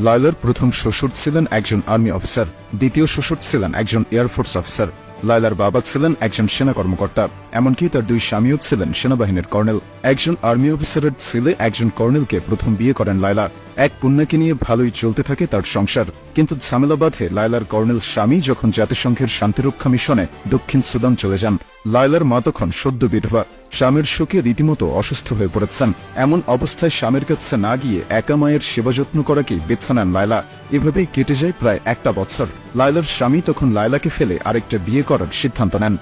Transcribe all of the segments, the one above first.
লায়লার প্রথম শ্বশুর ছিলেন একজন আর্মি অফিসার, দ্বিতীয় শ্বশুর ছিলেন একজন এয়ারফোর্স অফিসার। লায়লার বাবা ছিলেন একজন সেনা কর্মকর্তা, এমনকি তার দুই স্বামীও ছিলেন সেনাবাহিনীর কর্নেল। একজন আর্মি অফিসারের ছেলে একজন কর্নেলকে প্রথম বিয়ে করেন লায়লা এক কন্যাকে নিয়ে ভালোই চলতে থাকে তার সংসার। কিন্তু ঝামেলা বাঁধে লায়লার কর্নেল স্বামী যখন জাতিসংঘের শান্তিরক্ষা মিশনে দক্ষিণ সুদান চলে যান লায়লার মা তখন সদ্য বিধবা। স্বামীর শোকে রীতিমতো অসুস্থ হয়ে পড়েছেন। এমন অবস্থায় স্বামীর কাছে না গিয়ে একা মায়ের সেবা যত্ন করাকে বেছে নেন লায়লা। এভাবেই কেটে যায় প্রায় একটা বছর। লায়লার স্বামী তখন লায়লাকে ফেলে আরেকটা বিয়ে করার সিদ্ধান্ত নেন।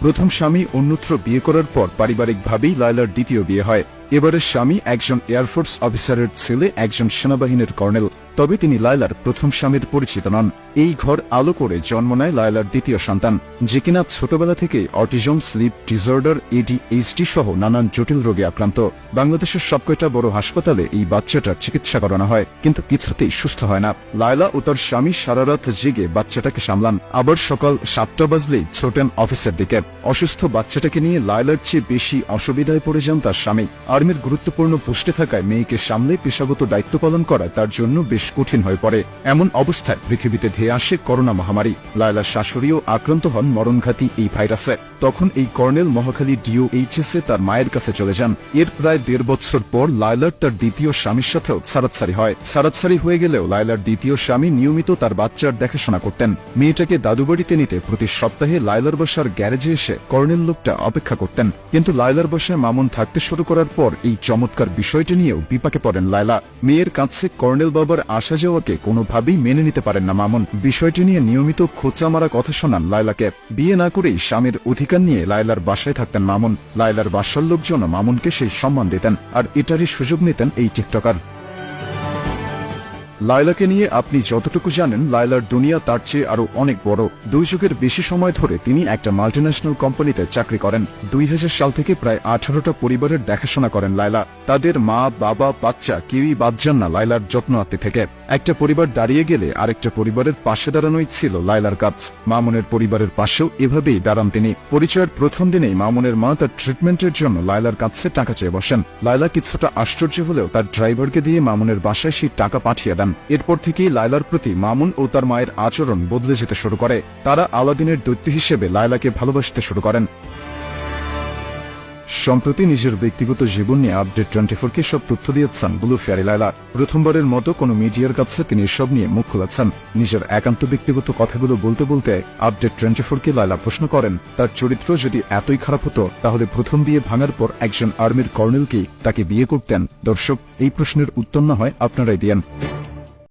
প্রথম স্বামী অন্যত্র বিয়ে করার পর পারিবারিকভাবেই লায়লার দ্বিতীয় বিয়ে হয়। এবারের স্বামী একজন এয়ারফোর্স অফিসারের ছেলে, একজন সেনাবাহিনীর কর্নেল। তবে তিনি লায়লার প্রথম স্বামীর পরিচিত নন। এই ঘর আলো করে জন্ম নেয় লায়লার দ্বিতীয় সন্তান, যে কিনা ছোটবেলা থেকে অটিজম, স্লিপ ডিসঅর্ডার এডিএইচডি সহ নানান জটিল রোগে আক্রান্ত। বাংলাদেশের সবকয়টা বড় হাসপাতালে এই বাচ্চাটার চিকিৎসা করানো হয়, কিন্তু কিছুতেই সুস্থ হয় না। লায়লা ও তার স্বামী সারা রাত জেগে বাচ্চাটাকে সামলান। আবার সকাল সাতটা বাজলেই ছোটেন অফিসের দিকে। অসুস্থ বাচ্চাটাকে নিয়ে লায়লার চেয়ে বেশি অসুবিধায় পড়ে যান তার স্বামী। আর্মির গুরুত্বপূর্ণ পোস্টে থাকায় মেয়েকে সামলে পেশাগত দায়িত্ব পালন করা তার জন্য বেশ কঠিন হয়ে পড়ে। এমন অবস্থায় পৃথিবীতে ধেয়ে আসে করোনা মহামারী। লায়লার শাশুড়িও আক্রান্ত হন মরণঘাতী এই ভাইরাসে। তখন এই কর্নেল মহাখালী ডিওএইচএস এ তার মায়ের কাছে চলে যান। এর প্রায় দেড় বছর পর লায়লার তার দ্বিতীয় স্বামীর সাথেও ছাড়াছাড়ি হয়। ছাড়াছাড়ি হয়ে গেলেও লায়লার দ্বিতীয় স্বামী নিয়মিত তার বাচ্চার দেখাশোনা করতেন। মেয়েটাকে দাদুবাড়িতে নিতে প্রতি সপ্তাহে লায়লার বাসার গ্যারেজে এসে কর্নেল লোকটা অপেক্ষা করতেন। কিন্তু লায়লার বাসায় মামুন থাকতে শুরু করার পর এই চমৎকার বিষয়টি নিয়েও বিপাকে পড়েন লায়লা। মেয়ের কাছে কর্নেল বাবার আসা যাওয়াকে কোনোভাবেই মেনে নিতে পারেন না মামুন। বিষয়টি নিয়ে নিয়মিত খোঁচা মারা কথা শোনান লায়লাকে। বিয়ে না করেই স্বামীর অধিকার নিয়ে লায়লার বাসায় থাকতেন মামুন। লায়লার বাসার লোকজন মামুনকে সেই সম্মান দিতেন, আর এটারই সুযোগ নিতেন এই টিকটকার। লায়লাকে নিয়ে আপনি যতটুকু জানেন, লায়লার দুনিয়া তার চেয়ে আরও অনেক বড়। দুই যুগের বেশি সময় ধরে তিনি একটা মাল্টিন্যাশনাল কোম্পানিতে চাকরি করেন। দুই হাজার সাল থেকে প্রায় আঠারোটা পরিবারের দেখাশোনা করেন লায়লা। তাদের মা, বাবা, বাচ্চা কেউই বাদ যান না লায়লার যত্ন আত্মে থেকে। একটা পরিবার দাঁড়িয়ে গেলে আরেকটা পরিবারের পাশে দাঁড়ানোই ছিল লায়লার কাজ। মামুনের পরিবারের পাশেও এভাবেই দাঁড়ান তিনি। পরিচয়ের প্রথম দিনেই মামুনের মা তার ট্রিটমেন্টের জন্য লায়লার কাছে টাকা চেয়ে বসেন। লায়লা কিছুটা আশ্চর্য হলেও তার ড্রাইভারকে দিয়ে মামুনের বাসায় সেই টাকা পাঠিয়ে দেন। এরপর থেকেই লায়লার প্রতি মামুন ও তার মায়ের আচরণ বদলে যেতে শুরু করে। তারা আলাদিনের দৈত্য হিসেবে লায়লাকে ভালোবাসতে শুরু করেন। সম্প্রতি নিজের ব্যক্তিগত জীবন নিয়ে আপডেট টোয়েন্টি কে সব তথ্য দিয়েছেন ব্লু ফেয়ারি লায়লা। প্রথমবারের মতো কোনো মিডিয়ার কাছে তিনি এসব নিয়ে মুখ খুলেছেন। নিজের একান্ত ব্যক্তিগত কথাগুলো বলতে বলতে আপডেট টোয়েন্টি কে লায়লা প্রশ্ন করেন, তার চরিত্র যদি এতই খারাপ হতো, তাহলে প্রথম বিয়ে ভাঙার পর একজন আর্মির কর্নেলকেই তাকে বিয়ে করতেন? দর্শক, এই প্রশ্নের উত্তর না হয় আপনারাই দিয়েন।